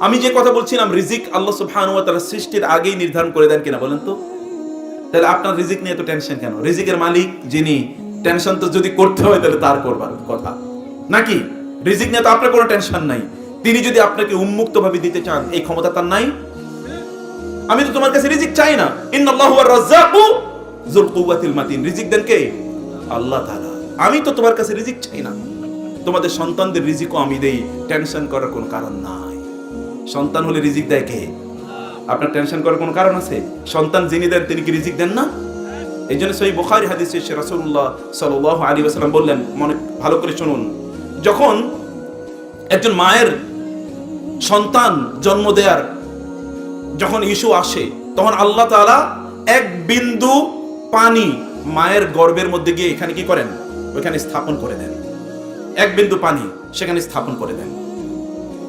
আমি যে কথা বলছিলাম, রিজিক আল্লাহ সুবহানাহু ওয়া তাআলা সৃষ্টির আগেই নির্ধারণ করে দেন কিনা বলেন তো? তাহলে আপনার রিজিক নিয়ে তো টেনশন কেন? রিজিকের মালিক যিনি টেনশন তো যদি করতে হয় তাহলে তার করবার কথা। নাকি? রিজিক নিয়ে তো আপনার কোনো টেনশন নাই। তিনি যদি আপনাকে উন্মুক্ত ভাবে দিতে চান, এই ক্ষমতা তার নাই? আমি তো তোমার কাছে রিজিক চাই না। ইন্নাল্লাহু আর রাজ্জাকু যুল কুওয়াতিল মাতিন। রিজিক দেন কে? আল্লাহ তাআলা। আমি তো তোমার কাছে রিজিক চাই না। তোমাদের সন্তানদের রিজিকও আমি দেই। টেনশন করার কোনো কারণ নাই। সন্তান হলে রিজিক দেয় কে? আপনার টেনশন করার কোনো কারণ আছে? সন্তান যিনি দেন, তিনি কি রিজিক দেন না? এই জন্য সেই বোখারি হাদিসে সে রাসূলুল্লাহ সাল্লাল্লাহু আলী ওয়াসাল্লাম বললেন, মনে, ভালো করে শুনুন। যখন একজন মায়ের সন্তান জন্ম দেয়ার যখন ইস্যু আসে, তখন আল্লাহ তাআলা এক বিন্দু পানি মায়ের গর্ভের মধ্যে গিয়ে এখানে কি করেন? ওইখানে স্থাপন করে দেন। এক বিন্দু পানি সেখানে স্থাপন করে দেন।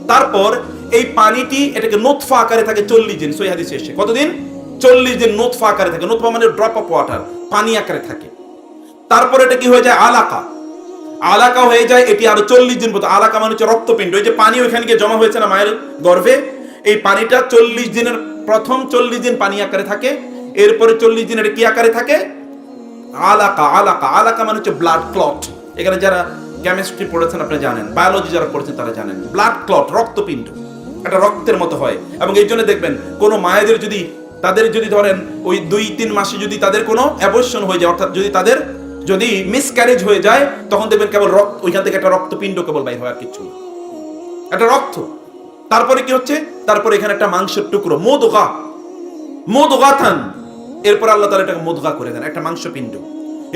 তারপর এই পানিটি এটাকে নোৎফা আকারে থাকে চল্লিশ দিন, সই হাদিসে এসে কতদিন? চল্লিশ দিন নোৎফা আকারে থাকে নোৎফা মানে ড্রপ অফ ওয়াটার পানি আকারে থাকে। তারপর এটা কি হয়ে যায়? আলাকা। আলাকা হয়ে যায়, এটি আরও চল্লিশ দিন পর্যন্ত। আলাকা মানে হচ্ছে রক্তপিণ্ড, ওই যে পানি ওইখানে গিয়ে জমা হয়েছে না মায়ের গর্ভে? এই পানিটা চল্লিশ দিনের, প্রথম চল্লিশ দিন পানি আকারে থাকে, এরপরে চল্লিশ দিন এটা কি আকারে থাকে? আলাকা আলাকা। আলাকা মানে হচ্ছে ব্লাড ক্লট এখানে যারা কেমিস্ট্রি পড়েছেন আপনি জানেন। বায়োলজি যারা পড়েছেন, তারা জানেন। ব্লাড ক্লট রক্তপিণ্ড। এটা রক্তের মতো হয়। এবং এই জন্য দেখবেন, কোনো মায়েদের যদি, তাদের যদি ধরেন, ওই দুই, তিন মাসে যদি তাদের কোনো অ্যাবর্শন হয়ে যায়, অর্থাৎ যদি তাদের যদি মিসক্যারেজ হয়ে যায়, তখন দেখবেন কেবল রক্ত, ওইখান থেকে একটা রক্তপিণ্ড কেবল বাইর হয় আর কিচ্ছু একটা রক্ত। তারপরে কি হচ্ছে? তারপরে এখানে একটা মাংসের টুকরো মোদগা মোদগাথান এরপর আল্লাহ তাআলা এটাকে মোদগা করে দেন, একটা মাংসপিণ্ড।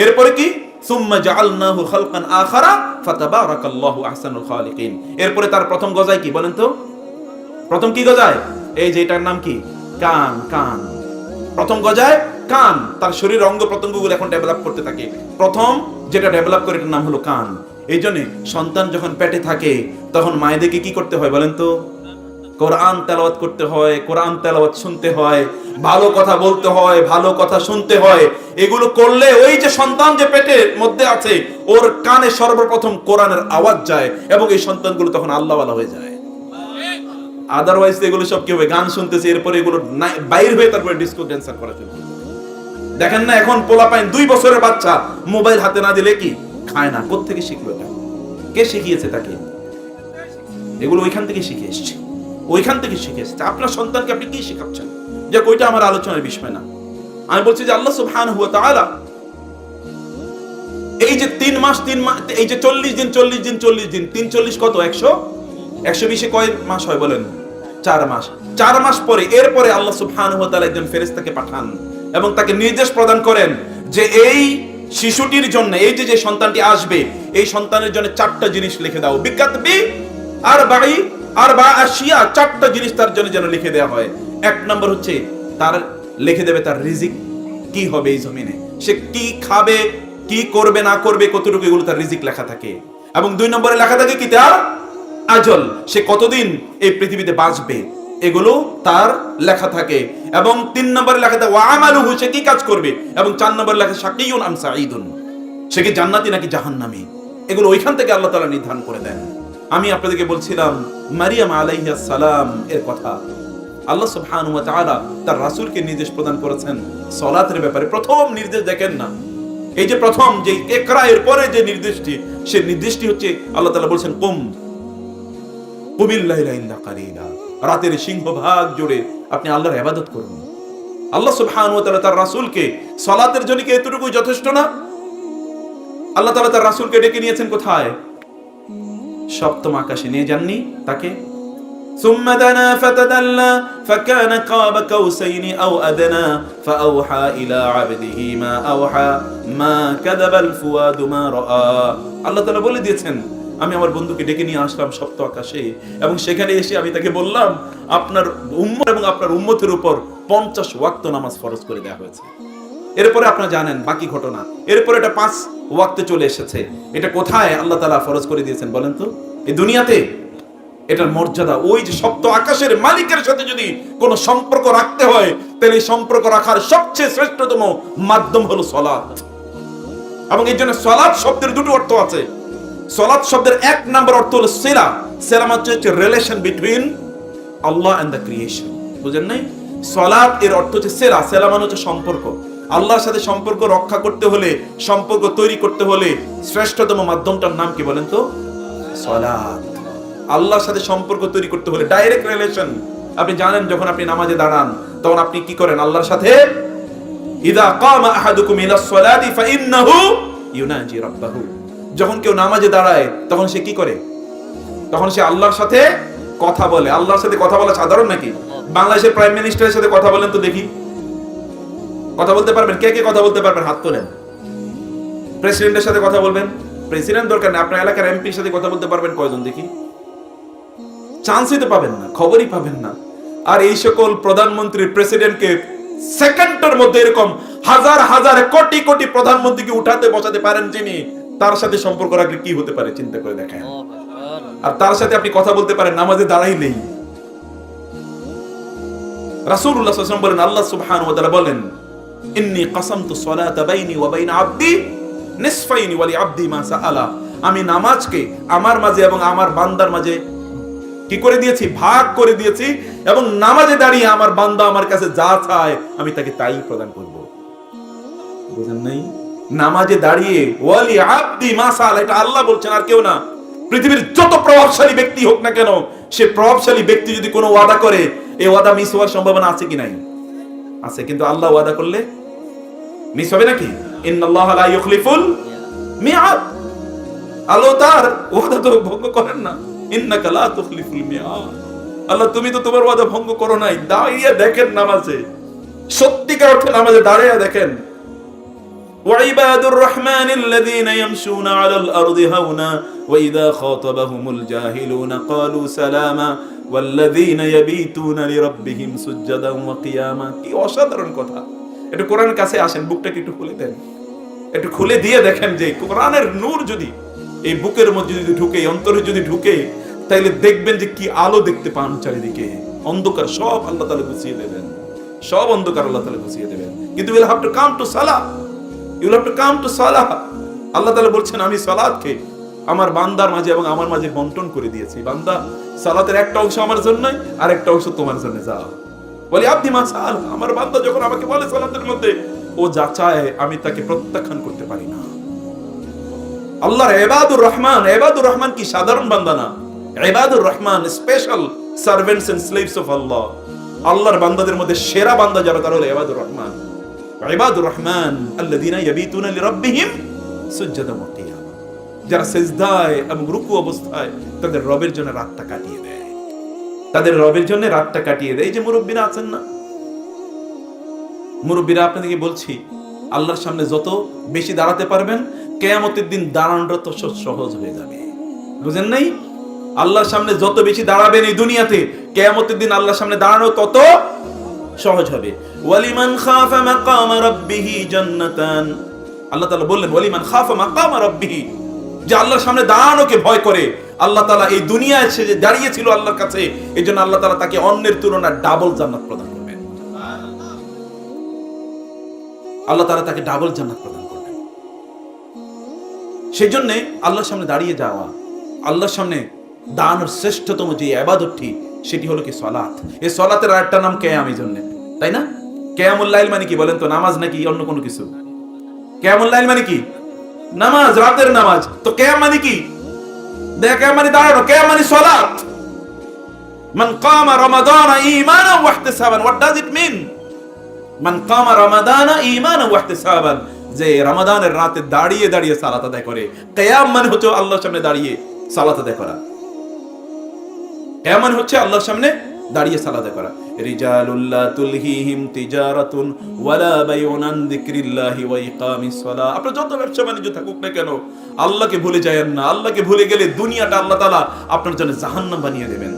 এরপরে কি? সুম্মা জাআলনাহু খালকান আখারা ফাতাবারাকাল্লাহু আহসানুল খালিকিন। এরপরে তার প্রথম গজায় কি বলেন তো? প্রথম কি গজায়? এই যে এটার নাম কি? কান কান। প্রথম গজায় কান। তার শরীর অঙ্গ প্রত্যঙ্গগুলো এখন ডেভেলপ করতে থাকে। প্রথম যেটা ডেভেলপ করে এটার নাম হলো কান। এই জন্য সন্তান যখন পেটে থাকে, তখন মায়েদেরকে কি করতে হয় বলেন তো? কোরআন তেলাওয়াত করতে হয়, কোরআন তেলাওয়াত শুনতে হয়, ভালো কথা বলতে হয়, ভালো কথা শুনতে হয়। এগুলো করলে ওই যে সন্তান যে পেটের মধ্যে আছে, ওর কানে সর্বপ্রথম কোরআনের আওয়াজ যায় এবং এই সন্তানগুলো তখন আল্লাহওয়ালা হয়ে যায়। আদারওয়াইজ এগুলো সব কি হবে? গান শুনতেছে, এরপরে এগুলো বাইর হয়ে তারপরে ডিস্কো ড্যান্সার করা শুরু দেখেন না, এখন পোলা পাইন দুই বছরের বাচ্চা মোবাইল হাতে না দিলে কি? খায় না। কোত্থেকে শিখলো এটা? কে শিখিয়েছে তাকে? এগুলো ওইখান থেকে শিখে এসছে। ওইখান থেকে শিখে এসছে। আপনার সন্তানকে আপনি কি শেখাচ্ছেন? যে ওইটা আমার আলোচনার বিষয় না। আমি বলছি যে আল্লাহ সুবহানাহু ওয়া তাআলা এই যে তিন মাস তিন মাস এই যে চল্লিশ দিন চল্লিশ দিন চল্লিশ দিন, তিন চল্লিশ কত? একশো? একশো বিশে কয় মাস হয় বলেন? চার মাস। চার মাস পরে, এরপরে আল্লাহ সুবহানাহু ওয়া তাআলা একজন ফেরেশতাকে পাঠান এবং তাকে নির্দেশ প্রদান করেন যে এই শিশুটির জন্য, এই যে যে সন্তানটি আসবে, এই সন্তানের জন্য চারটা জিনিস লিখে দাও। বিজ্ঞাত আর বাড়ি আর বা আসিয়া চারটা জিনিস তার জন্য যেন লিখে দেওয়া হয়। এক নম্বর হচ্ছে, তার লিখে দেবে তার রিজিক। কি হবে এই জমিনে? সে কি খাবে, কি করবে, না করবে, কতটুকু এগুলো তার রিজিক লেখা থাকে? এবং দুই নম্বরে লেখা থাকে কি তার? আজল, সে কতদিন এই পৃথিবীতে বাঁচবে? এগুলো তার লেখা থাকে। এবং তিন নম্বরে লেখা থাকে ওয়ামালুহু সে কি কাজ করবে? এবং চার নম্বরে লেখা, শাকিউন আম সাঈদুন সে কি জান্নাতি নাকি জাহান্নামী? এগুলো ওইখান থেকে আল্লাহ তাআলা নির্ধারণ করে দেন। আমি আপনাদেরকে বলছিলাম, মারিয়াম আলাইহিস সালাম এর কথা। আল্লাহ সুবহানাহু ওয়া তাআলা তার রাসূলকে নির্দেশ প্রদান করেছেন। সালাতের ব্যাপারে প্রথম নির্দেশ দেখেন না। এই যে প্রথম, যে একরা এর পরে যে নির্দেশটি, সে নির্দেশটি হচ্ছে, আল্লাহ তাআলা বলছেন, কুম কুবিল্লাহিলা ইল্লা কালিলা রাতের সিংহভাগ জুড়ে আপনি আল্লাহর ইবাদত করুন আল্লাহ সুবহানাহু ওয়া তাআলা তার রাসূলকে সালাতের জন্য কি এতটুকুই যথেষ্ট না আল্লাহ তাআলা তার রাসূলকে ডেকে নিয়েছেন কোথায় সপ্তম আকাশে নিয়ে যাননি তাকে ثم دنا فتدلى فكان قاب قوسين أو أدنى فأوحى إلى عبده ما أوحى ما كذب الفؤاد ما رأى আল্লাহ তাআলা বলে দিয়েছেন আমি আমার বন্ধুকে ডেকে নিয়ে আসলাম সপ্ত আকাশে এবং সেখানে এসে আমি তাকে বললাম, আপনার উম্মত এবং আপনার উম্মতের উপর পঞ্চাশ ওয়াক্ত নামাজ ফরজ করে দেওয়া হয়েছে। এরপরে আপনারা জানেন বাকি ঘটনা। এরপরে এটা পাঁচ ওয়াক্তে চলে এসেছে। এটা কোথায় আল্লাহ তাআলা ফরজ করে দিয়েছেন বলেন তো? এই দুনিয়াতে এটার মর্যাদা ওই যে সপ্ত আকাশের মালিকের সাথে যদি কোনো সম্পর্ক রাখতে হয়, তাহলে সম্পর্ক রাখার সবচেয়ে শ্রেষ্ঠতম মাধ্যম হলো সলাৎ। এবং এই জন্য সলাৎ শব্দের দুটো অর্থ আছে। সলাৎ শব্দের এক নম্বর অর্থ হলো সেলা। সেলা মানে হচ্ছে relation between Allah and the creation বুঝেন নাই? সলাৎ এর অর্থ হচ্ছে সেরা সেরা মানে হচ্ছে সম্পর্ক। আল্লাহর সাথে সম্পর্ক রক্ষা করতে হলে, সম্পর্ক তৈরি করতে হলে শ্রেষ্ঠতম মাধ্যমটার নাম কি বলেন তো? সলাৎ। আল্লাহর সাথে সম্পর্ক তৈরি করতে হলে ডাইরেক্ট রিলেশন আপনি জানেন, যখন আপনি নামাজে দাঁড়ান, তখন আপনি কি করেন? আল্লাহর সাথে ইদা কামা আহাদুকুম ইলা সলাতি ফাইন্নাহু ইউনাজি রাব্বাহু। যখন কেউ নামাজে দাঁড়ায়, তখন সে কি করে? তখন সে আল্লাহর সাথে কথা বলে। আল্লাহর সাথে কথা বলা সাধারণ নাকি? বাংলাদেশের প্রাইম মিনিস্টারের সাথে কথা বলেন তো দেখি। কথা বলতে পারবেন? কে কে কথা বলতে পারবেন? হাত তোলেন। প্রেসিডেন্টের সাথে কথা বলবেন? প্রেসিডেন্ট দরকার নেই। আপনার এলাকার এমপির সাথে কথা বলতে পারবেন কয়জন দেখি? চান্সই তো পাবেন না, খবরই পাবেন না। আর এই সকল প্রধানমন্ত্রী প্রেসিডেন্টকে সেকেন্ডের মধ্যে এরকম হাজার হাজার কোটি কোটি প্রধানমন্ত্রীকে উঠাতে বসাতে পারেন যিনি তার সাথে সম্পর্ক রাখলে কি হতে পারে চিন্তা করে দেখেন। আর তার সাথে আপনি কথা বলতে পারেন নামাজে দাঁড়াইলেই। রাসূলুল্লাহ সাল্লাল্লাহু আলাইহি ওয়াসাল্লাম বলেন আল্লাহ সুবহানাহু ওয়া তাআলা বলেন ইন্নী কাসামতু সলাতা বাইনি ওয়া বাইনা আবদি নিসফাইনি ওয়া লি আবদি মা সাআলা। আমি নামাজকে আমার মাঝে এবং আমার বান্দার মাঝে কি করে দিয়েছি? ভাগ করে দিয়েছি এবং নামাজে দাঁড়িয়ে আমার বান্দা আমার কাছে যা চায় আমি তাকে তাই প্রদান করব। বুঝেন নাই? নামাজে দাঁড়িয়ে, ওয়ালি আব্দি মাসাল, এটা আল্লাহ বলছেন আর কেউ না। পৃথিবীর যত প্রভাবশালী ব্যক্তি হোক না কেন, সে প্রভাবশালী ব্যক্তি যদি কোনো ওয়াদা করে এই ওয়াদা মিস হওয়ার সম্ভাবনা আছে কি নাই? আছে, কিন্তু আল্লাহ ওয়াদা করলে মিস হবে নাকি? ইন্নাল্লাহ লা ইউখলিফুল মিআদ। আল্লাহ তার ওয়াদা তো ভঙ্গ করেন না। ইন্নাকা লা তুখলিফুল মিআদ। আল্লাহ, তুমি তো তোমার ওয়াদা ভঙ্গ করো নাই। দাঁড়িয়ে দেখেন নামাজে। সত্যিকার অর্থে নামাজে দাঁড়িয়ে দেখেন। وعباد الرحمن الذين يمشون على الأرض هونا وإذا خاطبهم الجاهلون قالوا سلاما والذين يبيتون لربهم سجدا وقياما কি অসাধারণ কথা একটু কোরআনের কাছে আসেন বুকটাকে একটু খুলে দেন একটু খুলে দিয়ে দেখেন যে কোরআনের নূর যদি এই বুকের মধ্যে যদি ঢুকে এই অন্তরে যদি ঢুকে তাইলে দেখবেন যে কি আলো দেখতে পান চারিদিকে অন্ধকার সব আল্লাহ তাআলা গুছিয়ে দেবেন সব অন্ধকার আল্লাহ তাআলা গুছিয়ে দেবেন কিন্তু will have to come to Salah you have to come to সালাহ আল্লাহ তাআলা বলছেন, আমি সালাতকে আমার বান্দার মাঝে এবং আমার মাঝে বন্টন করে দিয়েছি। বান্দা, সালাতের একটা অংশ আমার জন্য আর একটা অংশ তোমার জন্য যাও। বলি, আপনি মা সাল, আমার বান্দা যখন আমাকে বলে সালাতের মধ্যে, ও যা চায়, আমি তাকে প্রত্যাখ্যান করতে পারি না। আল্লাহর এবাদুর রহমান এবাদুর রহমান কি সাধারণ বান্দা না? এবাদুর Rahman special servants and slaves of Allah আল্লাহর বান্দাদের মধ্যে সেরা বান্দা যারা, তারা হলো এবাদুর রহমান। ইবাদুর রহমান আল্লাযীনা ইয়াবিতুনা লিরাব্বিহিম সুজদান ওয়া কিয়ামা। যারা সিজদায় এবং রুকু অবস্থায় তাদের রবের জন্য রাতটা কাটিয়ে দেয়। তাদের রবের জন্য রাতটা কাটিয়ে দেয়। যে মুরব্বীরা আছেন না? মুরব্বীরা আপনাদেরকে বলছি, আল্লাহর সামনে যত বেশি দাঁড়াতে পারবেন, কেয়ামতের দিন দাঁড়ানোটা তো সহ- সহজ হয়ে যাবে। বুঝেন নাই? আল্লাহর সামনে যত বেশি দাঁড়াবেন এই দুনিয়াতে, কেয়ামতের দিন আল্লাহর সামনে দাঁড়ানো তত সহজ হবে। ওয়ালিমান খাফা মাকামা রাব্বিহি জান্নাতান। আল্লাহ তাআলা বললেন, ওয়ালিমান খাফা মাকামা রাব্বিহি। যে আল্লাহর সামনে দাঁড়ানোকে ভয় করে? আল্লাহ তাআলা এই দুনিয়ায় যে দাঁড়িয়েছিল আল্লাহর কাছে আল্লাহ তাআলা তাকে অন্যের তুলনায় ডাবল জান্নাত প্রদান করবেন। আল্লাহ তাআলা তাকে ডাবল জান্নাত প্রদান করবেন। সেই জন্য আল্লাহর সামনে দাঁড়িয়ে যাওয়া, আল্লাহর সামনে দাঁড়ানোর শ্রেষ্ঠতম যে আবাদতটি সেটি হলো কি সলাৎ। এই সলাতের আরেকটা নাম কেয়াম এই জন্য তাই না? কেয়ামুল লাইল মানে কি বলেন তো, নামাজ নাকি অন্য কোনো কিছু? কেয়ামুল লাইল মানে কি? নামাজ, রাতের নামাজ। তো কেয়াম মানে কি? কেয়াম মানে দাঁড়ানো, কেয়াম মানে সলাৎ। মান কামা রমাদানা ঈমানান ওয়া ইহতিসাবান হোয়াট ডাজ ইট মিন মান কামা রমাদানা ঈমানান ওয়া ইহতিসাবান যে রমাদানের রাতে দাঁড়িয়ে দাঁড়িয়ে সালাত আদায় করে। কিয়াম মানে হচ্ছে আল্লাহর সামনে দাঁড়িয়ে সালাত আদায় করা। কিয়াম মানে হচ্ছে আল্লাহর সামনে দাঁড়িয়ে সালাত আদায় করা। রিজালুল্লাহ তুলহিহিম তিজারাতুন ওয়ালা বাইউন আন যিকরিল্লাহি ওয়া ইকামিস সালাহ আপনার যত ব্যবসা বাণিজ্য থাকুক না কেন আল্লাহকে ভুলে যায়েন না আল্লাহকে ভুলে গেলে দুনিয়াটা আল্লাহ তাআলা আপনার জন্য জাহান্নাম বানিয়ে দেবেন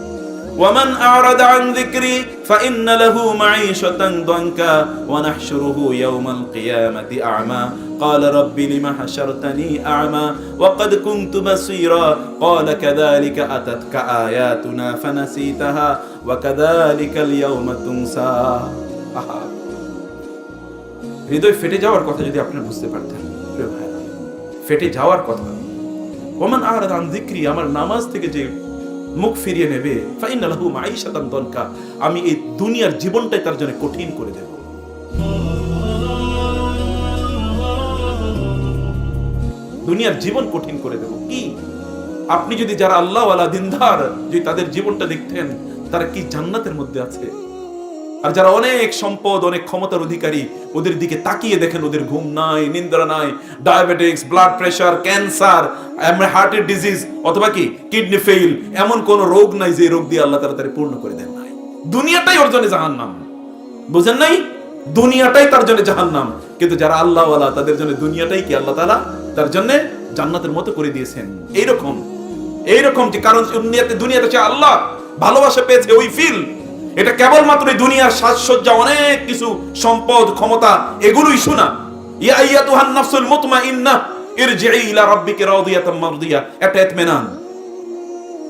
ومن أعرض عن ذكري فإن له معيشة ضنكا ونحشره يوم القيامة أعمى قال رب لم حشرتني أعمى وقد كنت بصيرا قال كذلك أتتك آياتنا فنسيتها وكذلك اليوم تنسى আহা। হৃদয় ফেটে যাওয়ার কথা যদি আপনি বুঝতে পারতেন প্রিয় ভাইরা, ফেটে যাওয়ার কথা ওমান আরাদ আন যিকরি আমার নামাজ থেকে যে মুখ ফিরিয়ে নেবে ফাইনাল লাহু মাঈশাতান দনকা আমি এই দুনিয়ার জীবনটাই তার জন্য কঠিন করে দেব দুনিয়ার জীবন কঠিন করে দেব। কি? আপনি যদি যারা আল্লাহ ওয়ালা দিনদার, যদি তাদের জীবনটা দেখতেন, তারা কি জান্নাতের মধ্যে আছে? আর যারা অনেক সম্পদ, অনেক ক্ষমতার অধিকারী, ওদের দিকে তাকিয়ে দেখেন, ওদের ঘুম নাই নিন্দ্রা নাই, ডায়াবেটিক্স, ব্লাড প্রেশার, ক্যান্সার হার্টের ডিজিজ, অথবা কি, কিডনি ফেইল, এমন কোন রোগ নাই যে রোগ দিয়ে আল্লাহ তাড়াতাড়ি পূর্ণ করে দেন নাই। দুনিয়াটাই ওর জন্য জাহান নাম বুঝেন নাই? দুনিয়াটাই তার জন্য জাহান নাম কিন্তু যারা আল্লাহ ওয়ালা তাদের জন্য দুনিয়াটাই কি আল্লাহ তাআলা তার জন্য জান্নাতের মতো করে দিয়েছেন। এইরকম এইরকম যে কারণ দুনিয়াতে দুনিয়াতে সে আল্লাহ ভালোবাসা পেয়েছে ওই ফিল এটা কেবলমাত্র এই দুনিয়ার সাজসজ্জা, অনেক কিছু সম্পদ, ক্ষমতা, এগুলোই শোনা। ইয়া আইয়াতুহান নাফসুল মুতমাইন্না ইরজিই ইলা রাব্বিকা রাদিয়াতাম মারদিয়া। এটা ইতমিনান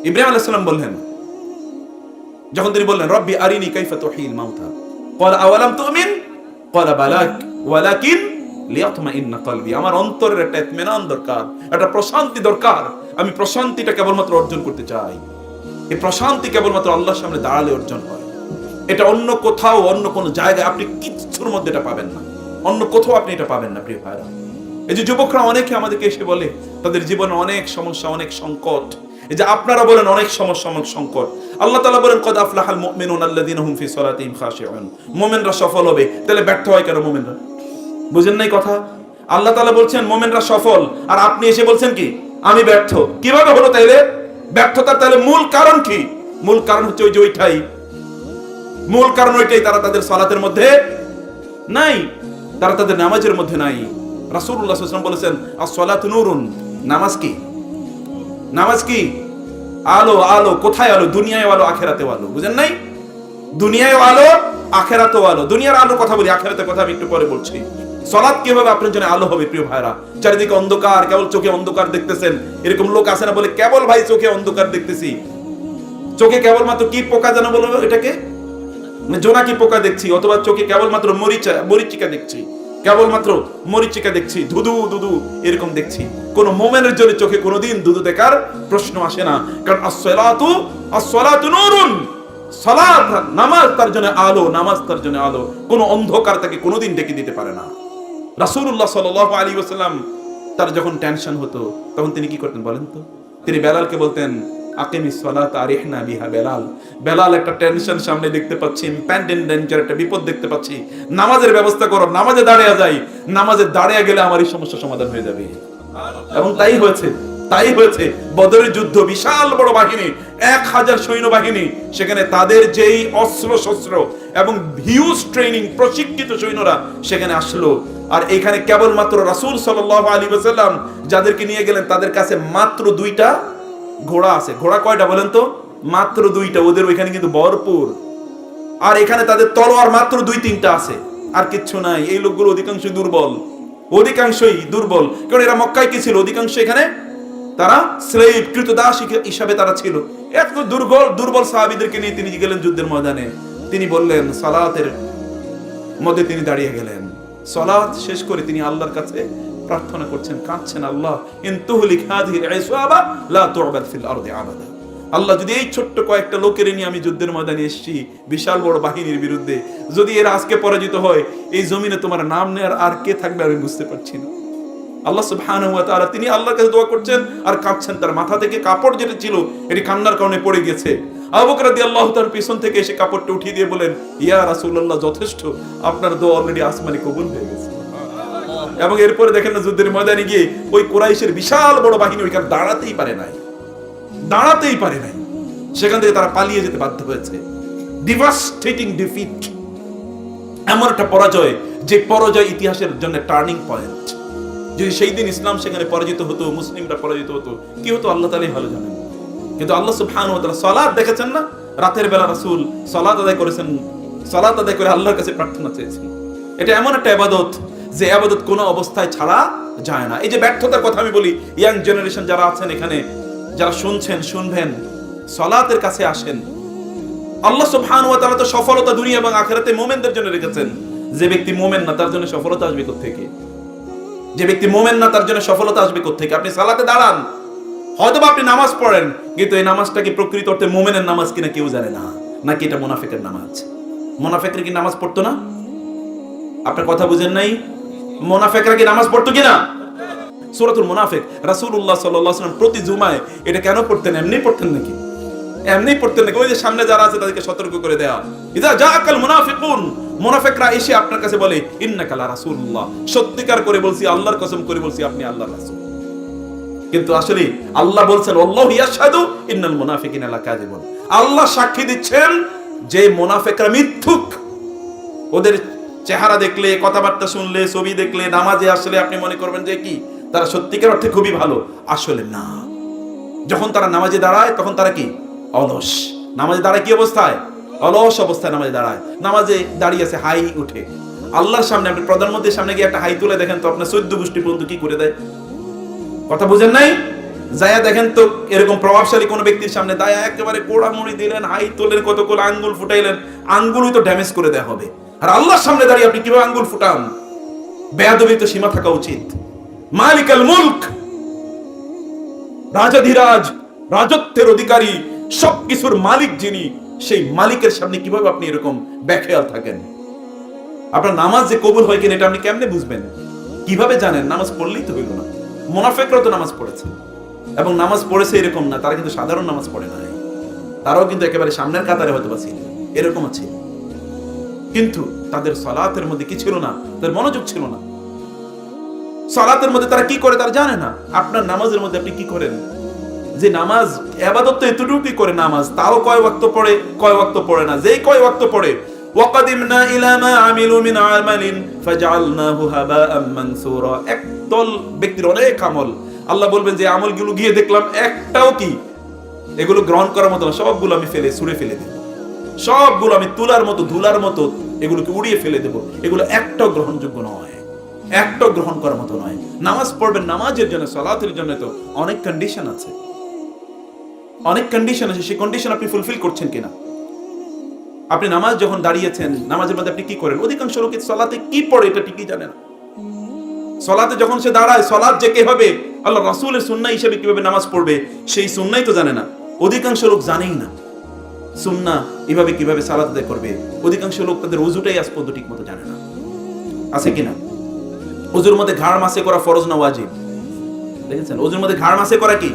ইব্রাহিম আলাইহিস সালাম বললেন, যখন তিনি বললেন, রব্বি আরিনি কাইফা তুহিল মাউতা। ক্বাল আওয়ালাম তুমিন? ক্বাল বালাক, ওয়ালাকিন লিয়াতমাইন্না কলবি, আমার অন্তরের একটা ইতমিনান দরকার, একটা প্রশান্তি দরকার। আমি প্রশান্তিটা কেবলমাত্র অর্জন করতে চাই। এই প্রশান্তি কেবলমাত্র আল্লাহর সামনে দাঁড়ালে অর্জন হয়। এটা অন্য কোথাও, অন্য কোনো জায়গায় আপনি কিচ্ছুর মধ্যে এটা পাবেন না। অন্য কোথাও আপনি এটা পাবেন না, প্রিয় ভাইরা। এই যে যুবকরা অনেকে আমাদেরকে এসে বলে, তাদের জীবনে অনেক সমস্যা, অনেক সংকট। এই যে আপনারা বলেন অনেক সমস্যা, অনেক সংকট। আল্লাহ তাআলা বলেন, কদ আফলাহাল মুমিনুন হুম ফি সালাতিহিম সফল হবে, তাহলে ব্যর্থ হয় কেন মুমিনরা? বুঝেন নাই কথা? আল্লাহ তাআলা বলছেন, মুমিনরা সফল। আর আপনি এসে বলছেন কি? আমি ব্যর্থ। কীভাবে হলো তাইলে? ব্যর্থতার তাহলে মূল কারণ কি? মূল কারণ হচ্ছে ওই যে ওইটাই। মূল কারণ ওইটাই, তারা তাদের সালাতের মধ্যে নাই। তারা তাদের নামাজের মধ্যে নাই। ওয়াসাল্লাম বলেছেন as-সালাতু নূরুন। নামাজ কি? নামাজ কি? আলো আলো, কোথায় আলো? দুনিয়ায় আলো আখেরাতে আলো। বুঝেন নাই? দুনিয়ায় আলো, আখেরাতেও আলো। দুনিয়ার আলো কথা বলি আখেরাতে কথা আমি একটু পরে বলছি। সলাৎ কীভাবে আপনার জন্য আলো হবে, প্রিয় ভাইরা চারিদিকে অন্ধকার, কেবল চোখে অন্ধকার দেখতেছেন। এরকম লোক আছে না বলে কেবল ভাই চোখে অন্ধকার দেখতেছি। চোখে কেবলমাত্র কি পোকা যেন বলব এটাকে? মানে জোনাকি পোকা দেখছি? অথবা চোখে কেবলমাত্র মরিচা, মরিচিকা দেখছি। কেবলমাত্র মরিচিকা দেখছি, ধুধু দুদু এরকম দেখছি। কোন মোমেনের জন্য চোখে কোনোদিন দুদু দেখার প্রশ্ন আসে না। কারণ আসসালাতু আসসালাতু নূরুন। সালাত, নামাজ তার জন্য আলো, নামাজ তার জন্য আলো। কোন অন্ধকার তাকে কোনোদিন ডেকে দিতে পারে না। রাসূলুল্লাহ সাল আলী ওয়াসাল্লাম, তার যখন টেনশন হতো, তখন তিনি কি করতেন বলেন তো? তিনি বেলালকে বলতেন আকিমি সলাত আরিহনা বিহা বেলাল। বেলাল একটা টেনশন সামনে দেখতে পাচ্ছি প্যান্ডেন ডেঞ্জার একটা বিপদ দেখতে পাচ্ছি। নামাজের ব্যবস্থা করো, নামাজে দাঁড়িয়ে যাই। নামাজে দাঁড়িয়ে গেলে আমার এই সমস্যা সমাধান হয়ে যাবে। এবং তাই হয়েছে। তাই হয়েছে বদরের যুদ্ধ, বিশাল বড় বাহিনী, এক হাজার সৈন্য বাহিনী সেখানে তাদের যেই অস্ত্র শস্ত্র এবং হিউজ ট্রেনিং প্রশিক্ষিত সৈন্যরা সেখানে আসলো। আর এখানে কেবলমাত্র রাসূল সাল্লাল্লাহু আলাইহি ওয়াসাল্লাম যাদেরকে নিয়ে গেলেন, তাদের কাছে মাত্র দুইটা ঘোড়া আছে। ঘোড়া কয়টা বলেন তো? মাত্র দুইটা, ওদের ওইখানে কিন্তু ভরপুর। আর এখানে তাদের তলোয়ার মাত্র দুই তিনটা আছে। আর কিচ্ছু নাই, এই লোকগুলো অধিকাংশই দুর্বল। অধিকাংশই দুর্বল। কারণ এরা মক্কায় কি ছিল? অধিকাংশ এখানে তারা স্লেভ কৃতদাস হিসাবে তারা ছিল। এত দুর্বল দুর্বল সাহাবীদেরকে নিয়ে তিনি গেলেন যুদ্ধের ময়দানে। তিনি বললেন, সালাতের মধ্যে তিনি দাঁড়িয়ে গেলেন। সালাত শেষ করে তিনি আল্লাহর কাছে প্রার্থনা করছেন, কাঁদছেন, আল্লাহ, ইন তুহলিক হাযিহিল ইসওয়াবা, লা তু'বাদ ফিল আরদি আবাদা। আল্লাহ যদি এই ছোট্ট কয়েকটা লোকের নিয়ে আমি যুদ্ধের ময়দানে এসেছি, বিশাল বড় বাহিনীর বিরুদ্ধে, যদি এরা আজকে পরাজিত হয়, এই জমিনে তোমার নাম নেয়ার আর কে থাকবে আমি বুঝতে পারছি না। আল্লাহ তাআলা তিনি আল্লাহর কাছে দোয়া করছেন আর কাঁদছেন। তার মাথা থেকে কাপড় যেটা ছিল, এটি কান্নার কারণে পড়ে গেছে। থেকে এসে কাপড়টা উঠিয়ে দিয়ে বলেন ইয়া রাসূলুল্লাহ, যথেষ্ট। আপনার দোয়া অলরেডি কবুল হয়ে গেছে। এবং এরপরে দেখেন না, যুদ্ধের ময়দানে গিয়ে ওই কোরাইশের বিশাল বড় বাহিনী দাঁড়াতেই পারে নাই। দাঁড়াতেই পারে নাই। সেখান থেকে তারা পালিয়ে যেতে বাধ্য হয়েছে। ডিভাস্টেটিং ডিফিট এমন একটা পরাজয়, যে পরাজয় ইতিহাসের জন্য টার্নিং পয়েন্ট যদি সেই দিন ইসলাম সেখানে পরাজিত হতো, মুসলিমরা পরাজিত হতো, কি হতো? আল্লাহ তালাই ভালো জানেন। কিন্তু আল্লাহ সুবহানাহু ওয়া তাআলা সালাত দেখেছেন না? রাতের বেলা রাসূল সালাত আদায় করেছেন, সালাত আদায় করে আল্লাহর কাছে প্রার্থনা চেয়েছেন। এটা এমন একটা ইবাদত যে ইবাদত কোনো অবস্থায় ছাড়া যায় না। এই যে ব্যর্থতার কথা আমি বলি, ইয়াং জেনারেশন যারা আছেন এখানে, যারা শুনছেন, শুনবেন, সলাতের কাছে আসেন। আল্লাহ সুবহানাহু ওয়া তাআলা তো সফলতা দুনিয়া এবং আখিরাতে মুমিনদের জন্য রেখেছেন। যে ব্যক্তি মুমিন না, তার জন্য সফলতা আসবে কোত্থেকে? যে ব্যক্তি মোমেন না, তার জন্য সফলতা আসবে থেকে আপনি সালাতে দাঁড়ান। হয়তো আপনি নামাজ পড়েন, কিন্তু এই নামাজটা কি প্রকৃত অর্থে মোমেনের নামাজ কিনা কেউ জানে না? নাকি এটা মোনাফেকের নামাজ? মোনাফেকের কি নামাজ পড়তো না? আপনার কথা বুঝেন নাই? মোনাফেকরা কি নামাজ পড়তো কিনা? সূরাতুল মুনাফিক, রাসূলুল্লাহ সাল্লাল্লাহু আলাইহি প্রতি জুমায় এটা কেন পড়তেন? এমনি পড়তেন নাকি? এমনি পড়তেন নাকি? ওই যে সামনে যারা আছে তাদেরকে সতর্ক করে দেয়া। ইদা জাআকাল মুনাফিকুন, মুনাফিকরা এসে আপনার কাছে বলে, ইন্নাকা লা রাসূলুল্লাহ। সত্যিকার করে বলছি, আল্লাহর কসম করে বলছি, আপনি আল্লাহর রাসূল। কিন্তু আসলে আল্লাহ বলছেন আল্লাহু ইয়াশহাদু ইন্নাল মুনাফিকিনা লাকাযিবুন। আল্লাহ সাক্ষী দিচ্ছেন, যে মুনাফিকরা মিথ্যুক। ওদের চেহারা দেখলে, কথাবার্তা শুনলে, ছবি দেখলে, নামাজে আসলে আপনি মনে করবেন যে কি? তারা সত্যিকার অর্থে খুবই ভালো। আসলে না। যখন তারা নামাজে দাঁড়ায়, তখন তারা কি? অলস। নামাজে দাঁড়ায় কি অবস্থায়? অলস অবস্থায় নামাজে দাঁড়ায়। নামাজে দাঁড়িয়ে আছে হাই উঠে। আল্লাহর সামনে, আপনি প্রধানমন্ত্রীর সামনে গিয়ে একটা হাই তুলে দেখেন তো আপনার চোদ্দ গোষ্ঠী পর্যন্ত কি করে দেয়? কথা বুঝেন নাই? যায়া দেখেন তো এরকম প্রভাবশালী কোন ব্যক্তির সামনে দায়া একেবারে কোড়ামুড়ি দিলেন, হাই তোলেন, কতগুলো আঙ্গুল ফুটাইলেন। আঙ্গুলই তো ড্যামেজ করে দেওয়া হবে। আর আল্লাহর সামনে দাঁড়িয়ে আপনি কীভাবে আঙ্গুল ফুটান? বেয়াদবি তো সীমা থাকা উচিত। মালিকাল মুলক! রাজাধিরাজ রাজত্বের অধিকারী সবকিছুর মালিক যিনি, সেই মালিকের সামনে কীভাবে আপনি এরকম ব্যাখেয়াল থাকেন? আপনার নামাজ যে কবুল হয় কিনা এটা আপনি কেমনে বুঝবেন? কীভাবে জানেন? নামাজ পড়লেই তো হইল না। মোনাফেকরা তো নামাজ পড়েছে। এবং নামাজ পড়েছে এরকম না, তারা কিন্তু সাধারণ নামাজ পড়ে নাই। তারাও কিন্তু একেবারে সামনের কাতারে হয়তো বা ছিল। এরকম আছে। কিন্তু তাদের সলাতের মধ্যে কি ছিল না? তাদের মনোযোগ ছিল না। সলাতের মধ্যে তারা কি করে তারা জানে না। আপনার নামাজের মধ্যে আপনি কি করেন? যে নামাজ আবাদত তো এতটুকুই করে নামাজ, তাও কয় ওয়াক্ত পড়ে, কয় ওয়াক্ত পড়ে না। যেই কয় ওয়াক্ত পড়ে, ওয়াকাদিমনা আমিলু মিন আমালিন হাবাআম মানসুরা। একদল ব্যক্তির অনেক আমল। আল্লাহ বলবেন যে আমলগুলো গিয়ে দেখলাম, একটাও কি? এগুলো গ্রহণ করার মতো সবগুলো আমি ফেলে ফেলে সবগুলো আমি তুলার মতো, ধুলার মতো এগুলোকে উড়িয়ে ফেলে দেব। এগুলো একটাও গ্রহণযোগ্য নয়। একটাও গ্রহণ করার মতো নয়। নামাজ পড়বেন, নামাজের জন্য, সলাতের জন্য তো অনেক কন্ডিশন আছে। অনেক কন্ডিশন আছে, সেই কন্ডিশন আপনি ফুলফিল করছেন কিনা? আপনি নামাজ যখন দাঁড়িয়েছেন, নামাজের মধ্যে আপনি কি করেন? অধিকাংশ লোক সলাতে কি পড়ে এটা ঠিকই জানে না। সলাতে যখন সে দাঁড়ায় সলাদ যে কে হবে, আল্লাহ রাসূলের সুন্নাহ হিসেবে কীভাবে নামাজ পড়বে, সেই সুন্নাই তো জানে না। অধিকাংশ লোক জানেই না। সুন্না এভাবে কীভাবে সালাত আদায় করবে? অধিকাংশ লোক তাদের ওজুটাই আজ পর্যন্ত ঠিক মতো জানে না। আছে কিনা? ওজুর মধ্যে ঘাড় মাসে করা ফরজ না ওয়াজিব? দেখেছেন? ওজুর মধ্যে ঘাড় মাসে করা কি?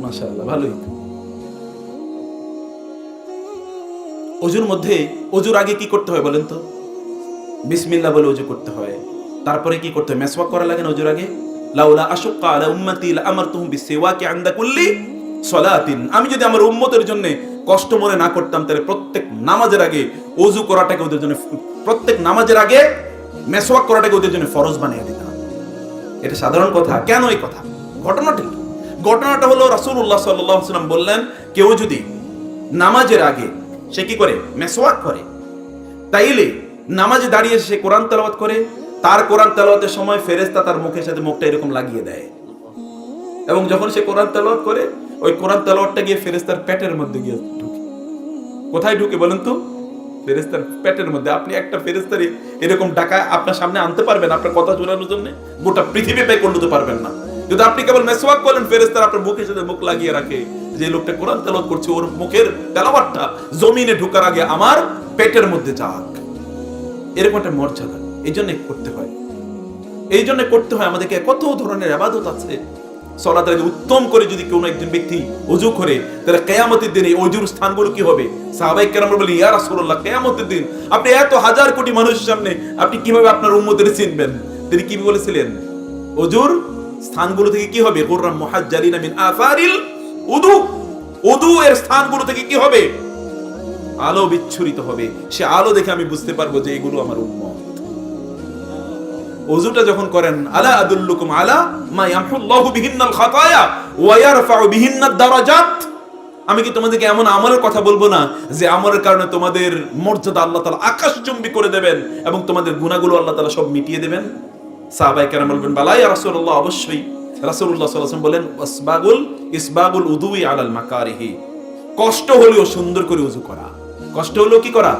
মাশাআল্লাহ। ভালোই। অজুর মধ্যে অজুর আগে কি করতে হয় বলেন তো? বিসমিল্লাহ বলে অজু করতে হয়। তারপরে কি করতে হয়? মেসওয়াক করা লাগে না অজুর আগে? লাউলা আশুক্কা আলা উম্মতি লামারতুহুম বিসিওয়াকি আনদা কুল্লি সলাতিন। আমি যদি আমার উম্মতের জন্য কষ্ট মনে না করতাম, তাহলে প্রত্যেক নামাজের আগে অজু করাটাকে ওদের জন্য প্রত্যেক নামাজের আগে মেসওয়াক করাটাকে ওদের জন্য ফরজ বানিয়ে দিতাম। এটা সাধারণ কথা। কেন এই কথা? ঘটনাটা কি? ঘটনাটা হলো আলাইহি ওয়াসাল্লাম বললেন, কেউ যদি নামাজের আগে সে কি করে? মেসওয়াক করে। তাইলে নামাজে দাঁড়িয়ে সে কোরআন তেলাওয়াত করে, তার কোরআন তেলাওয়াতের সময় ফেরেশতা তার মুখের সাথে মুখটা এরকম লাগিয়ে দেয়। এবং যখন সে কোরআন তেলাওয়াত করে, ওই কোরআন তেলাওয়াতটা গিয়ে ফেরেস্তার পেটের মধ্যে গিয়ে ঢুকে। কোথায় ঢুকে বলেন তো? ফেরেস্তার পেটের মধ্যে। আপনি একটা ফেরেস্তারি এরকম ডাকা আপনার সামনে আনতে পারবেন, আপনার কথা শোনানোর জন্য গোটা পৃথিবী পে করতে পারবেন না। যদি আপনি কেবল মেসওয়াক করলেন ফেরেশতার আপনার মুখের সাথে মুখ লাগিয়ে রাখে যে লোকটা কোরআন তেলাওয়াত করছে, ওর মুখের তেলাওয়াতটা জমিনে ঢোকার আগে আমার পেটের মধ্যে যাক। এরকম একটা মর্যাদা, এই জন্য করতে হয়। এই জন্য করতে হয়, আমাদেরকে কত ধরনের আবাদত আছে। সলাতের উত্তম করে যদি কোনো একজন ব্যক্তি অজু করে, তাহলে কেয়ামতের দিন এই অজুর স্থানগুলো কি হবে? সাহাবাই কেরাম বলি ইয়া রাসূলুল্লাহ, কেয়ামতের দিন আপনি এত হাজার কোটি মানুষের সামনে আপনি কীভাবে আপনার উম্মতের চিনবেন? তিনি কি বলেছিলেন? অজুর স্থানগুলো থেকে কি হবে? উদু। উদু এর স্থানগুলো থেকে কি হবে? আলো বিচ্ছুরিত হবে। সে আলো দেখে আমি বুঝতে পারব যে এগুলো আমার উম্মত। যখন করেন, আলা আদুল্লুকুম আলা মা ইয়ামহুল্লাহু বিহিন্নাল খাতায়া ওয়া ইয়ারফাউ বিহিন্নাদ দারাজাত। আমি কি তোমাদেরকে এমন আমলের কথা বলব না যে আমলের কারণে তোমাদের মর্যাদা আল্লাহ তাআলা আকাশচুম্বী করে দেবেন এবং তোমাদের গুনাহগুলো আল্লাহ তাআলা সব মিটিয়ে দেবেন? সাহাবায়ে কেরাম বলবেন, বালা ইয়া রাসূলুল্লাহ, অবশ্যই আলাইহি ওয়াসাল্লাম বলেন ইসবাগুল উদুই আলাল মাকারিহি। কষ্ট হলেও সুন্দর করে ওযু করা। কষ্ট হলেও কি করা?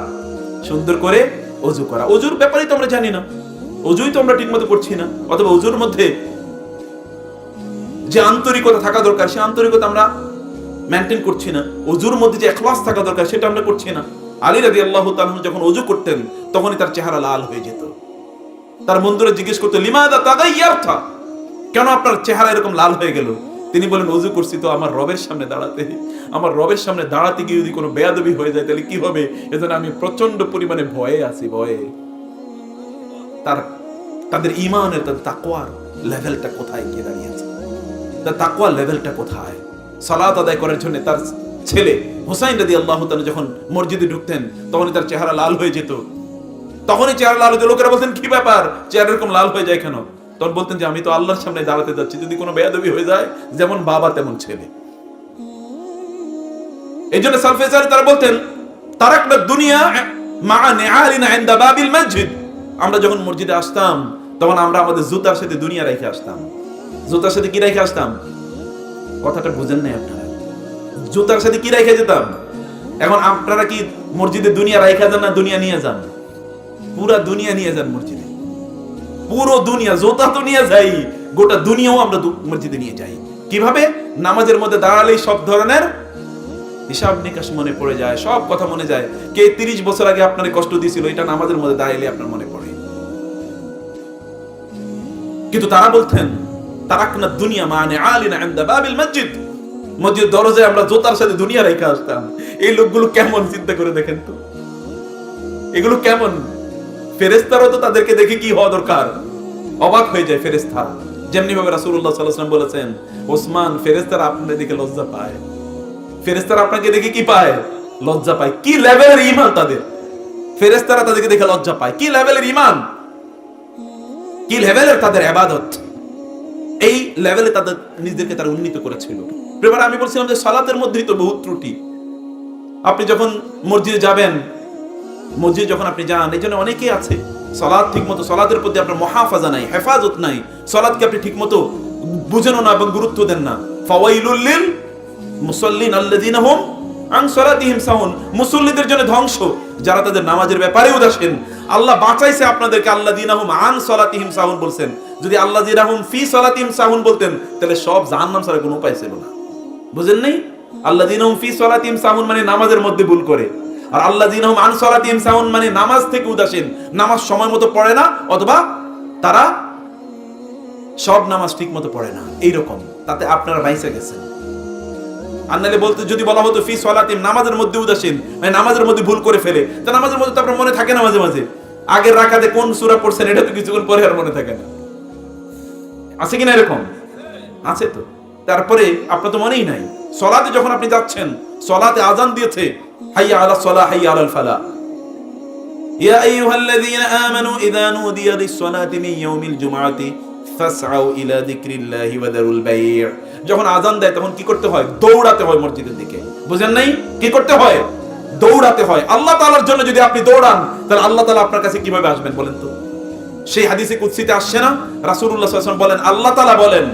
সুন্দর করে অজু করা। অজুর ব্যাপারেই তো আমরা জানি না। অজুই তো আমরা ঠিকমতো করছি না। অথবা অজুর মধ্যে যে আন্তরিকতা থাকা দরকার, সে আন্তরিকতা আমরা মেনটেন করছি না। অজুর মধ্যে যে এখলাস থাকা দরকার, সেটা আমরা করছি না। আলী রাজি আল্লাহ যখন অজু করতেন, তখনই তার চেহারা লাল হয়ে যেত। তার বন্ধুরা জিজ্ঞেস করতো, লিমাদা তাগাইয়ারথা কেন আপনার চেহারা এরকম লাল হয়ে গেল? তিনি বলেন, অজু করছি তো আমার রবের সামনে দাঁড়াতে। আমার রবের সামনে দাঁড়াতে গিয়ে যদি কোনো বেয়াদবি হয়ে যায়, তাহলে কি হবে? এজন্য আমি প্রচণ্ড পরিমাণে ভয়ে আছি, ভয়ে। তার, তাদের ইমানের, তাদের তাকওয়ার লেভেলটা কোথায় গিয়ে দাঁড়িয়েছে? তার তাকওয়ার লেভেলটা কোথায়? সালাত আদায় করার জন্য তার ছেলে হুসাইন রাদি আল্লাহ যখন মসজিদে ঢুকতেন, তখনই তার চেহারা লাল হয়ে যেত। তখনই চেহারা লাল যেত। লোকেরা বলতেন, কি ব্যাপার? চেহারা এরকম লাল হয়ে যায় কেন? তখন বলতেন যে, আমি তো আল্লাহর সামনে দাঁড়াতে যাচ্ছি। যদি কোনো বেয়াদবি হয়ে যায়, যেমন বাবা, তেমন ছেলে। এই জন্য সালফেজারি তারা বলতেন তারাকনা দুনিয়া মা নেআলিনা ইনদা বাবিল মসজিদ। আমরা যখন মসজিদে আসতাম, তখন আমরা আমাদের জুতার সাথে দুনিয়া রেখে আসতাম। জুতার সাথে কি রেখে আসতাম? কথাটা বুঝেন নাই আপনারা। জুতার সাথে কি রেখে যেতাম? এখন আপনারা কি মসজিদে দুনিয়া রেখে যান না দুনিয়া নিয়ে যান? পুরা দুনিয়া নিয়ে যান মসজিদে। পুরো দুনিয়া, জোতা তো নিয়ে যাই, গোটা দুনিয়াও আমরা মসজিদে নিয়ে যাই। কীভাবে? নামাজের মধ্যে দাঁড়ালেই সব ধরনের হিসাব নিকাশ মনে পড়ে যায়, সব কথা মনে যায়। কে তিরিশ বছর আগে আপনার কষ্ট দিয়েছিল, এটা নামাজের মধ্যে দাঁড়াইলে আপনার মনে পড়ে। কিন্তু তারা বলতেন, তারাকনা দুনিয়া মানে আলিনা ইনদা বাবিল মসজিদ। মসজিদ দরজায় আমরা জোতার সাথে দুনিয়া রেখে আসতাম। এই লোকগুলো কেমন চিন্তা করে দেখেন তো? এগুলো কেমন? ফেরেস্তারও তো তাদেরকে দেখে কি হওয়া দরকার? অবাক হয়ে যায় ফেরেস্তারা যেমনি ভাবে সাল্লাল্লাহু বলেছেন, ওসমান ফেরেস্তারা আপনাদের দিকে লজ্জা পায়। ফেরেস্তারা আপনাকে দেখে কি পায়? লজ্জা পায়। কি লেভেলের ঈমান তাদের? ফেরেস্তারা তাদেরকে দেখে লজ্জা পায়। কি লেভেলের ইমান কি লেভেলের তাদের ইবাদত? এই লেভেলে তাদের নিজেদেরকে তারা উন্নীত করেছিল। এবার আমি বলছিলাম যে সালাতের মধ্যেই তো বহুত ত্রুটি। আপনি যখন মসজিদে যাবেন মসজিদে যখন আপনি যান, এই জন্য অনেকেই আছে সলাদ ঠিক মতো সলাদের প্রতি আপনার মহাফাজা নাই, হেফাজত নাই সলাদকে আপনি ঠিক মতো বুঝেনও না এবং গুরুত্ব দেন না। ফাওয়াইলুল মুসল্লিন আল্লাযীনা হুম আন সালাতিহিম সাহুন মুসল্লিদের জন্য ধ্বংস, যারা তাদের নামাজের ব্যাপারে উদাসীন। আল্লাহ বাঁচাইছে আপনাদেরকে আল্লাযীনা হুম আন সালাতিহিম সাহুন বলছেন। যদি আল্লাযীনা হুম ফি সালাতিহিম সাহুন বলতেন, তাহলে সব জাহান্নাম ছাড়া কোনো উপায় ছিল না। বুঝেন নাই? আল্লাযীনা হুম ফি সালাতিহিম সাহুন মানে নামাজের মধ্যে ভুল করে। আর আল্লাহ দিন আন সালাতিহিম মানে নামাজ থেকে উদাসীন। নামাজ সময় মতো পড়ে না, অথবা তারা সব নামাজ ঠিক মতো পড়ে না। এইরকম, তাতে আপনারা বাইসে গেছেন। আর নাহলে বলতে, যদি বলা হতো, ফি সলাতিম, নামাজের মধ্যে উদাসীন মানে নামাজের মধ্যে ভুল করে ফেলে, তা নামাজের মধ্যে তো আপনার মনে থাকে না মাঝে মাঝে। আগের রাখাতে কোন সূরা পড়ছেন, এটা তো কিছুক্ষণ পরে আর মনে থাকে না। আছে কিনা এরকম? আছে তো। তারপরে আপনার তো মনেই নাই। সলাতে যখন আপনি যাচ্ছেন সলাতে আজান দিয়েছে, হাইয়া আলা সলা, হাইয়া আলাল ফালা। ইয়া আমানু ইযা নুদিয়া মিন ইয়াউমিল জুমআতি ফাসআউ ইলা যিকরিল্লাহি ওয়া দারুল যখন আজান দেয়, তখন কি করতে হয়? দৌড়াতে হয় মসজিদের দিকে। বুঝেন নাই? কি করতে হয়? দৌড়াতে হয়। আল্লাহ তাআলার জন্য যদি আপনি দৌড়ান, তাহলে আল্লাহ তাআলা আপনার কাছে কীভাবে আসবেন বলেন তো? সেই হাদিসে কুদসিতে আসছে না? রাসূলুল্লাহ সাল্লাল্লাহু আলাইহি বলেন, আল্লাহ তাআলা বলেন,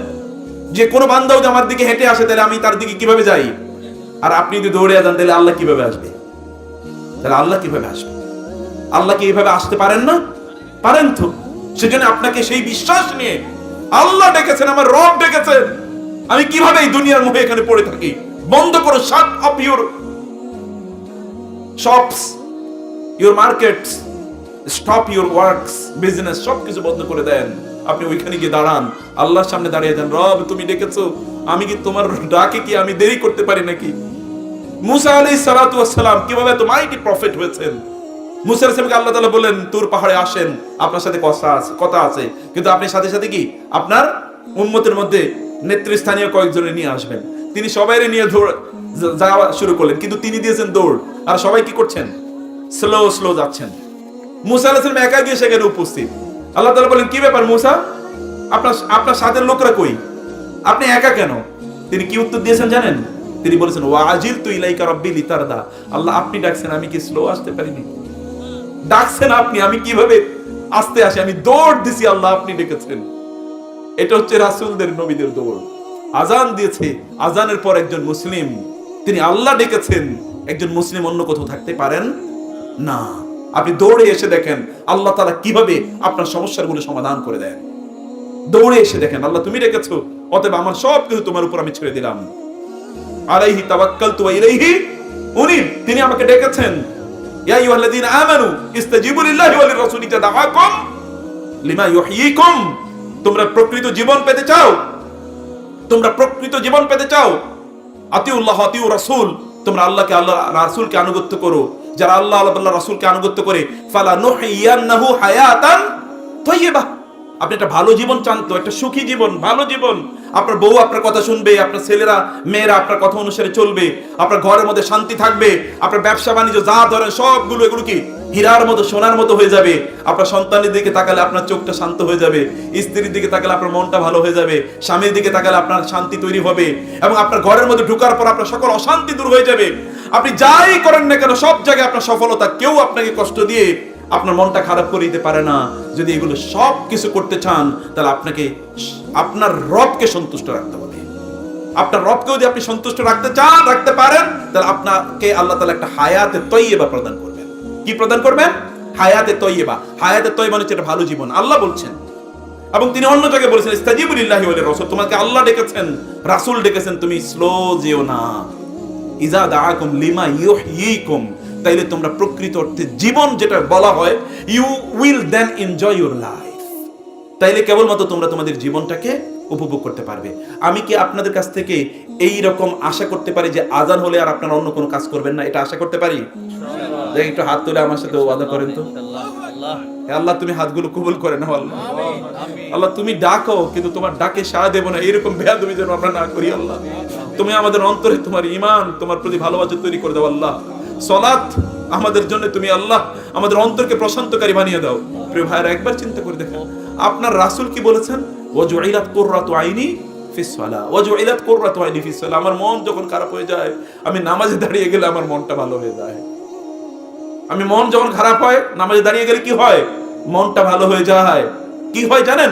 যে কোন বান্দাও যদি আমার দিকে হেঁটে আসে, তাহলে আমি তার দিকে কীভাবে যাই? আর আপনি যদি দৌড়ে যান, তাহলে আল্লাহ কীভাবে আসবে? তাহলে আল্লাহ কীভাবে আসবে? আল্লাহ কি এইভাবে আসতে পারেন না? পারেন তো। সেজন্য আপনাকে সেই বিশ্বাস নিয়ে আল্লাহ ডেকেছেন, আমার রব ডেকেছেন। আমি কীভাবে এই দুনিয়ার মুখে এখানে পড়ে থাকি? বন্ধ করো shut off your shops your markets stop your works business সবকিছু বন্ধ করে দেন। আপনি ওইখানে গিয়ে দাঁড়ান। আল্লাহর সামনে দাঁড়িয়ে দেন, রব, তুমি ডেকেছো। আমি কি তোমার ডাকে কি আমি দেরি করতে পারি নাকি? মুসা আলাইহিস সালাতু ওয়াস কীভাবে এত মাইটি প্রফেট হয়েছেন? মুসা আলাইহিস আল্লাহ তাআলা বলেন তুর পাহাড়ে আসেন, আপনার সাথে কথা আছে কথা আছে। কিন্তু আপনি সাথে সাথে কি? আপনার উম্মতের মধ্যে নেতৃস্থানীয় কয়েকজনের নিয়ে আসবেন। তিনি সবাইরে নিয়ে দৌড় যাওয়া শুরু করলেন। কিন্তু তিনি দিয়েছেন দৌড়। আর সবাই কি করছেন? স্লো স্লো যাচ্ছেন। মুসা আলাইহিস সালাম একা গিয়ে সেখানে উপস্থিত। আল্লাহ তাআলা বলেন কি ব্যাপার মুসা? আপনার আপনার সাথের লোকরা কই? আপনি একা কেন? তিনি কি উত্তর দিয়েছেন জানেন? তিনি বলেছেন ওয়াজিল তু ইলাইকা রব্বি লিতারদা। আল্লাহ আপনি ডাকছেন, আমি কি স্লো আসতে পারিনি? ডাকছেন আপনি, আমি কীভাবে আসতে আসি? আমি দৌড় দিছি, আল্লাহ আপনি ডেকেছেন। এটা হচ্ছে রাসূলদের নবীদের দৌড়। আজান দিয়েছে আজানের পর একজন মুসলিম। তিনি আল্লাহ ডেকেছেন, একজন মুসলিম অন্য কোথাও থাকতে পারেন না। আপনি দৌড়ে এসে দেখেন, আল্লাহ তাআলা কীভাবে আপনার সমস্যাগুলো সমাধান করে দেন। দৌড়ে এসে দেখেন, আল্লাহ তুমি ডেকেছো। অতএব আমার সব কিছু তোমার উপর আমি ছেড়ে দিলাম। আলাইহি তাওয়াক্কালতু ওয়া ইলাইহি উনিব তিনি আমাকে ডেকেছেন। ইয়া আইয়ুহাল্লাযীনা আমানু, ইস্তাজিবু লিল্লাহি ওয়া লির-রাসূলি ইযা দাআকুম লিমা ইউহয়িকুম তোমরা প্রকৃত জীবন পেতে চাও। তোমরা প্রকৃত জীবন পেতে চাও। আতিউল্লাহ, আতিউ রাসূল, তোমরা আল্লাহকে আল্লাহ রাসূলকে আনুগত্য করো। যারা আল্লাহ আল্লাহ রাসূলকে আনুগত্য করে ফালা নুহিয়ান্নাহু হায়াতান তাইয়্যিবা আপনি একটা ভালো জীবন চান তো, একটা সুখী জীবন, ভালো জীবন। আপনার বউ আপনার কথা শুনবে, আপনার ছেলেরা, মেয়েরা আপনার কথা অনুসারে চলবে, আপনার ঘরের মধ্যে শান্তি থাকবে, আপনার ব্যবসা, বাণিজ্য, যা ধরেন সবগুলো এগুলো কি হীরার মতো, সোনার মতো হয়ে যাবে। আপনার সন্তানের দিকে তাকালে আপনার চোখটা শান্ত হয়ে যাবে, স্ত্রীর দিকে তাকালে আপনার মনটা ভালো হয়ে যাবে, স্বামীর দিকে তাকালে আপনার শান্তি তৈরি হবে এবং আপনার ঘরের মধ্যে ঢুকার পর আপনার সকল অশান্তি দূর হয়ে যাবে। আপনি যাই করেন না কেন, সব জায়গায় আপনার সফলতা, কেউ আপনাকে কষ্ট দিয়ে আপনার মনটা খারাপ করে দিতে পারে না। যদি এগুলো সব কিছু করতে চান, তাহলে আপনাকে আপনার রবকে সন্তুষ্ট রাখতে হবে। আপনার রবকে যদি আপনি সন্তুষ্ট রাখতে চান, রাখতে পারেন, তাহলে আপনাকে আল্লাহ তাআলা একটা হায়াতে তৈয়বা প্রদান করবেন। কি প্রদান করবেন? হায়াতে তৈয়বা। হায়াতে তৈয়বা মানে একটা ভালো জীবন। আল্লাহ বলছেন। এবং তিনি অন্য জায়গায় বলেছেন ইস্তাজিবুলিল্লাহি ওয়া রাসূল, তোমাকে আল্লাহ ডেকেছেন, রাসূল ডেকেছেন, তুমি স্লো যেও না। ইজা দাআকুম লিমা ইউহয়িকুম তাইলে তোমরা প্রকৃত অর্থে জীবন যেটা বলা হয় you will then enjoy your life তাইলে কেবলমাত্র তোমরা তোমাদের জীবনটাকে উপভোগ করতে পারবে। আমি কি আপনাদের কাছ থেকে এই রকম আশা করতে পারি যে আজান হলে আর আপনারা অন্য কোনো কাজ করবেন না? এটা আশা করতে পারি? একটু হাত তুলে আমার সাথে ওয়াদা করেন তো। আল্লাহ তুমি হাতগুলো কবুল করে নাও আল্লাহ। আল্লাহ তুমি ডাকো কিন্তু তোমার ডাকে সাড়া দেবো না। এরকম বেয়াদবি যেন আমরা না করি আল্লাহ। তুমি আমাদের অন্তরে তোমার ইমান তোমার প্রতি ভালোবাসা তৈরি করে দাও আল্লাহ। সলাৎ আমাদের জন্য তুমি আল্লাহ আমাদের অন্তরকে প্রশান্তকারী বানিয়ে দাও। প্রিয় ভাইরা একবার চিন্তা করে দেখেন, আপনার রাসূল কি বলেছেন? ও জুইলাত কুররাতু আইনি ফিস সালাহ ও জুইলাত কুররাতু আইনি আমার মন যখন খারাপ হয়ে যায়, আমি নামাজে দাঁড়িয়ে গেলে আমার মনটা ভালো হয়ে যায়। আমি মন যখন খারাপ হয়, নামাজে দাঁড়িয়ে গেলে কি হয়? মনটা ভালো হয়ে যায়। কি হয় জানেন?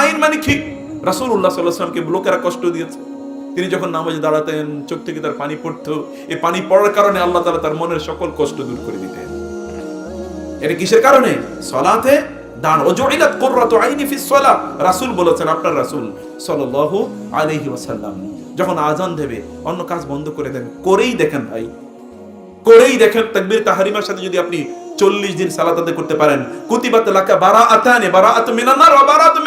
আইন মানে ঠিক। রাসূলুল্লাহ সাল্লাল্লাহু আলাইহি ওয়াসাল্লামকে লোকেরা কষ্ট দিয়েছে। তিনি যখন নামাজে দাঁড়াতেন, চোখ থেকে তার পানি পড়তো। এই পানি পড়ার কারণে আল্লাহ তাআলা তার মনের সকল কষ্ট দূর করে দিতেন। এটা কিসের কারণে? সলাতে দান। আইনি ফিস রাসূল বলেছেন, আপনার রাসূল সাল্লাল্লাহু আলাইহি ওয়াসাল্লাম যখন আজান দেবে, অন্য কাজ বন্ধ করে দেন। করেই দেখেন ভাই। করেই দেখেন তাকবীর তাহরিমার সাথে যদি আপনি চল্লিশ দিন সালাত আদায় করতে পারেন। কুতিবাত লাকা বারা আতানে বারা আত মিনান্নার বারা আত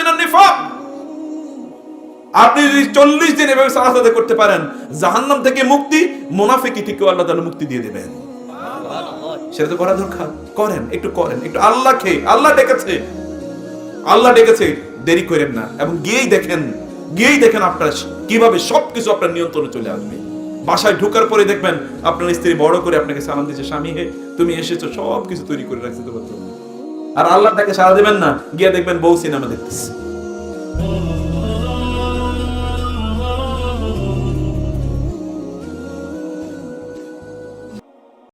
আপনি যদি চল্লিশ দিন এভাবে সালাত করতে পারেন, জাহান্নাম থেকে মুক্তি, মুনাফিকি থেকে আল্লাহ তাআলা মুক্তি দিয়ে দেবেন। সেটা তো করা দরকার। করেন, একটু করেন, একটু আল্লাহকে আল্লাহ ডেকেছে। আল্লাহ ডেকেছে, দেরি করেন না। এবং গিয়েই দেখেন গিয়েই দেখেন আপনার কীভাবে সবকিছু আপনার নিয়ন্ত্রণে চলে আসবে। বাসায় ঢোকার পরে দেখবেন, আপনার স্ত্রী বড় করে আপনাকে সালাম দিচ্ছে স্বামী হে, তুমি এসেছ সব কিছু তৈরি করে রাখছে তোমার জন্য। আর আল্লাহ তাকে সারা দেবেন না, গিয়ে দেখবেন বউ সিনেমা দেখতেছে।